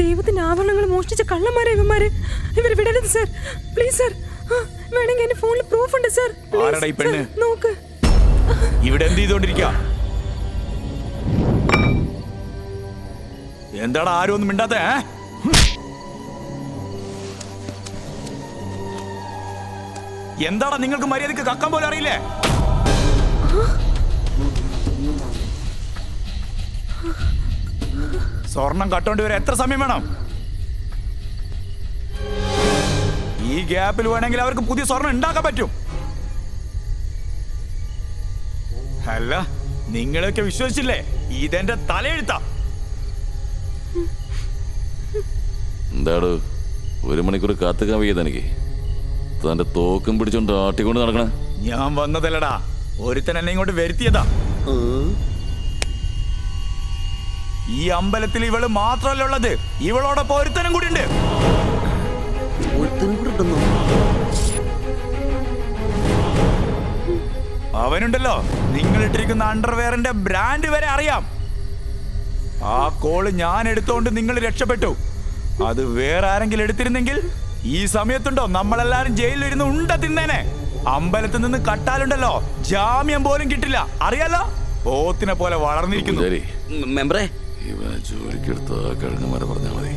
ദൈവത്തിന്റെ ആഭരണങ്ങൾ മോഷ്ടിച്ച കള്ളന്മാരെ ഇവന്മാര്. ഇവർ വിടരുത് സർ പ്ലീസ് സർ വേണമെങ്കിൽ എന്റെ ഫോണിൽ പ്രൂഫ് ഉണ്ട് സർ ആരെടാ ഈ പെണ്ണ്? നോക്ക്. ഇവിടെ എന്ത് ചെയ്തോണ്ടിരിക്ക? എന്താടാ ആരും ഒന്നും മിണ്ടാത്ത എന്താടാ നിങ്ങൾക്ക് മര്യാദയ്ക്ക് കക്കാൻ പോലും അറിയില്ലേ? സ്വർണം കട്ടോണ്ടി വരാൻ എത്ര സമയം വേണം? ഈ ഗ്യാപ്പിൽ വേണമെങ്കിൽ അവർക്ക് പുതിയ സ്വർണം ഉണ്ടാക്കാൻ പറ്റും. അല്ല നിങ്ങളൊക്കെ വിശ്വസിച്ചില്ലേ? ഇതെന്റെ തലയെഴുത്താ. എന്താടോ ഒരു മണിക്കൂർ കാത്തുക്കാൻ വയ്യത് എനിക്ക് തന്റെ തോക്കും പിടിച്ചോണ്ട് ആട്ടിക്കൊണ്ട് നടക്കണേ. ഞാൻ വന്നതല്ലടാ. ഒരുത്തൻ എന്നെ ഇങ്ങോട്ട് വരുത്തിയതാ. ഈ അമ്പലത്തിൽ ഇവൾ മാത്രല്ല ഉള്ളത് ഇവളോടൊപ്പം ഒരുത്തനും കൂടി ഉണ്ട് അവനുണ്ടല്ലോ. നിങ്ങൾ ഇട്ടിരിക്കുന്ന അണ്ടർവെയറിന്റെ ബ്രാൻഡ് വരെ അറിയാം. ആ കോൾ ഞാൻ എടുത്തോണ്ട് നിങ്ങൾ രക്ഷപ്പെട്ടു. അത് വേറെ ആരെങ്കിലും എടുത്തിരുന്നെങ്കിൽ ഈ സമയത്തുണ്ടോ? നമ്മളെല്ലാരും ജയിലിലിരുന്ന് ഉണ്ട തിന്നേനെ. അമ്പലത്തിൽ നിന്ന് കട്ടാലുണ്ടല്ലോ. ജാമ്യം പോലും കിട്ടില്ല. അറിയാലോ? പോത്തിനെ പോലെ വളർന്നിരിക്കുന്നു. മെമ്പറേ ഇവനെ ജോലിക്കെടുത്ത ആ കഴുകന്മാരെ പറഞ്ഞാൽ മതി.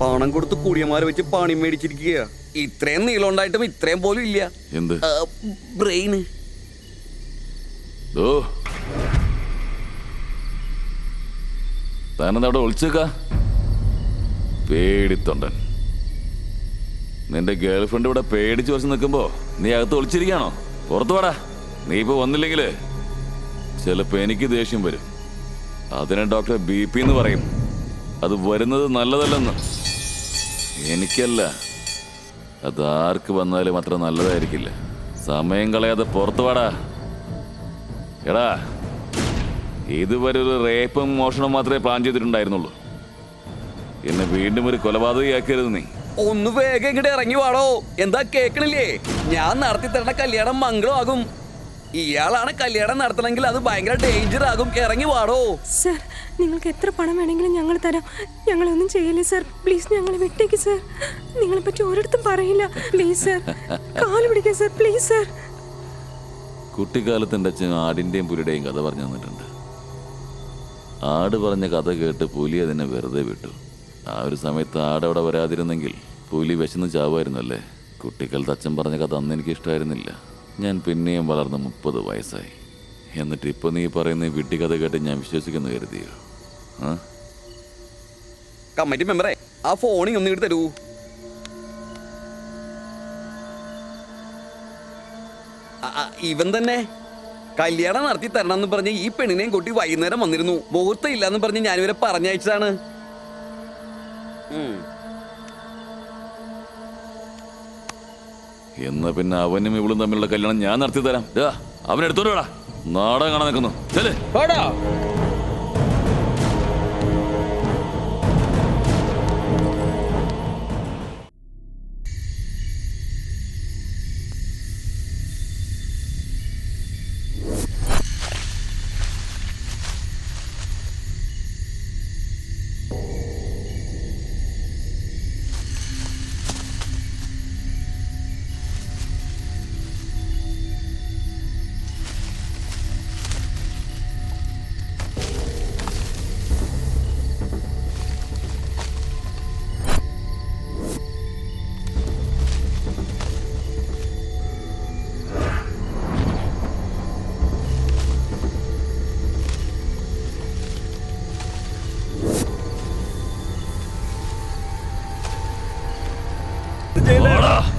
പണം കൊടുത്ത് കുടിയന്മാരെ വെച്ച് പണി മേടിച്ചിരിക്കുക ഇത്രയും നീളം ഉണ്ടായിട്ടും ഇത്രയും പോലും ഇല്ല. എന്ത്? ബ്രെയിന് ഓ താനെന്താ അവിടെ ഒളിച്ചേക്ക? പേടിത്തൊണ്ടൻ. നിന്റെ ഗേൾഫ്രണ്ട് ഇവിടെ പേടിച്ച് വശം നിൽക്കുമ്പോ നീ അകത്ത് ഒളിച്ചിരിക്കാണോ പുറത്തു വാടാ. നീ ഇപ്പൊ വന്നില്ലെങ്കിൽ ചിലപ്പോ എനിക്ക് ദേഷ്യം വരും. അതിനെ ഡോക്ടർ ബി പി എന്ന് പറയും. അത് വരുന്നത് നല്ലതല്ലെന്ന്. എനിക്കല്ല. അത് ആർക്ക് വന്നാലും അത്ര നല്ലതായിരിക്കില്ല. സമയം കളയാതെ പുറത്തു വാടാ. എടാ ഇതുവരെ ഒരു റേപ്പും മോഷണം മാത്രമേ പ്ലാൻ ചെയ്തിട്ടുണ്ടായിരുന്നുള്ളൂ. എന്നെ വീണ്ടും ഒരു കൊലപാതകയാക്കരുത് നീ. ഒന്ന് വേഗം ഇങ്ങോട്ട് ഇറങ്ങി വാടോ. എന്താ കേക്കണില്ലേ? ഞാൻ നടത്തി തരണ കല്യാണം മംഗളമാകും. ഇയാളാണ് കല്യാണം നടത്തണമെങ്കിൽ അത് ഭയങ്കര ഡേഞ്ചർ ആകും. ഇറങ്ങി വാടോ. സർ നിങ്ങൾക്ക് എത്ര പണം വേണമെങ്കിലും ഞങ്ങൾ തരാം. ഞങ്ങളൊന്നും ചെയ്യില്ല സർ. പ്ലീസ് ഞങ്ങളെ വിട്ടേക്ക് സർ. നിങ്ങളെ പറ്റി ഒരിടത്തും പറയില്ല. Please sir. കാൽ പിടിക്കാൻ സർ. Please sir. കുട്ടിക്കാലത്ത് എന്റെ അച്ഛൻ ആടിന്റെയും പുലിയുടെയും കഥ പറഞ്ഞു തന്നിട്ടുണ്ട്. ആട് പറഞ്ഞ കഥ കേട്ട് പുലി അതിനെ വെറുതെ വിട്ടു. ആ ഒരു സമയത്ത് ആട് അവിടെ വരാതിരുന്നെങ്കിൽ പുലി വിശന്ന് ചാവുമായിരുന്നല്ലേ? കുട്ടിക്കാലത്ത് അച്ഛൻ പറഞ്ഞ കഥ അന്ന് എനിക്ക് ഇഷ്ടമായിരുന്നില്ല ഞാൻ പിന്നെയും വളർന്ന് മുപ്പത് വയസ്സായി. എന്നിട്ട് ഇപ്പൊ നീ പറയുന്ന വിട്ടി കഥ കേട്ട് ഞാൻ വിശ്വസിക്കുന്നു കരുതിയോ? ആ? കമ്മിറ്റി മെമ്പറേ ആ ഫോണിങ് ഒന്ന് ഇങ്ങോട്ട് തരൂ. ഇവൻ തന്നെ. കല്യാണം നടത്തി തരണം എന്ന് പറഞ്ഞ് ഈ പെണ്ണിനെയും കൂട്ടി വൈകുന്നേരം വന്നിരുന്നു. മുഹൂർത്തം ഇല്ലാന്ന് പറഞ്ഞ് ഞാനിവരെ പറഞ്ഞയച്ചതാണ്. ഉം. എന്നാ പിന്നെ അവനും ഇവളും തമ്മിലുള്ള കല്യാണം ഞാൻ നടത്തി തരാം അവനെടുത്തോണ്ട് വേടാ. നാടകം കാണാൻ നിൽക്കുന്നു. ചെല്ലേ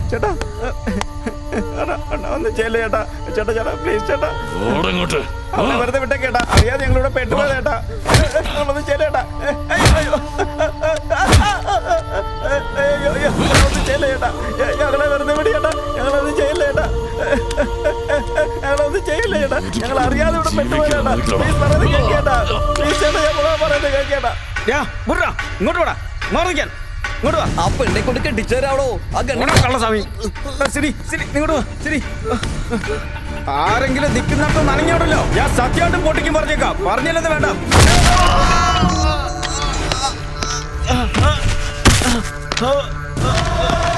ചേട്ടാ ഒന്ന് ചെയ്യല്ലേ ചേട്ടാ ചേട്ടാ ചേട്ടാ പ്ലീസ് ചേട്ടാ ഓടങ്ങോട്ട് അവനെ വെറുതെ വിട്ടേക്കേട്ടാ അറിയാതെ ഞങ്ങളിവിടെ പെട്ടുപോയത് ചേട്ടാ നമ്മളൊന്ന് ചെയ്യലേട്ടാ അയ്യോ അയ്യോ ചെയ്യല്ലേ ചേട്ടാ ഞങ്ങളെ വെറുതെ വിടി ചേട്ടാ ഞങ്ങളൊന്നും ചെയ്യല്ലേ ചേട്ടാ ഞങ്ങളൊന്നും ചെയ്യല്ലേ ചേട്ടാ ഞങ്ങൾ അറിയാതെ ഇവിടെ പെട്ടുപോയത് ചേട്ടാ പ്ലീസ് പറയുന്നത് കേൾക്കേട്ടാ പ്ലീസ് ചേട്ടാ ഞങ്ങളാ പറയുന്നത് കേൾക്കേട്ടാ ഇങ്ങോട്ട് വാടാ മാറി നിൽക്കാൻ ഇങ്ങോട്ട് വാ ആ പെണ്ണെ കൊണ്ട് കെട്ടിച്ചേരാവടോ ആ ഗണ്ണ കള്ളസ്വാമി ശരി ശരി ഇങ്ങോട്ട് വാ ശരി ആരെങ്കിലും നിൽക്കുന്നിടത്ത് നനഞ്ഞോടല്ലോ ഞാൻ സത്യമായിട്ടും പൊട്ടിക്കും പറഞ്ഞേക്കാം പറഞ്ഞില്ലെന്ന് വേണ്ട ഗിരി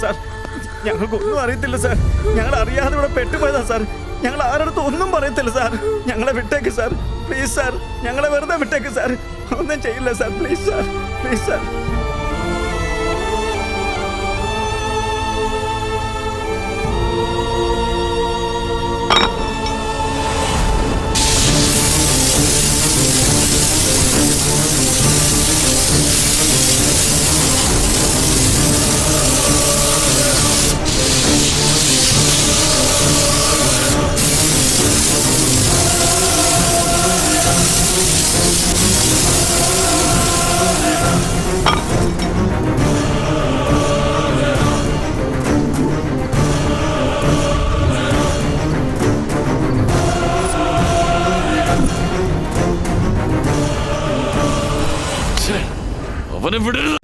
സാർ ഞങ്ങൾക്കൊന്നും അറിയത്തില്ല സാർ. ഞങ്ങൾ അറിയാതെ ഇവിടെ പെട്ടുപോയതാ സാർ. ഞങ്ങൾ ആരുടെ ഒന്നും പറയത്തില്ല സാർ. ഞങ്ങളെ വിട്ടേക്ക് സാർ. Please sir. ഞങ്ങളെ വെറുതെ വിട്ടേക്ക് സാർ. ഒന്നും ചെയ്യില്ല sir. Please sir. Please sir. അവനെ വിടരുത്.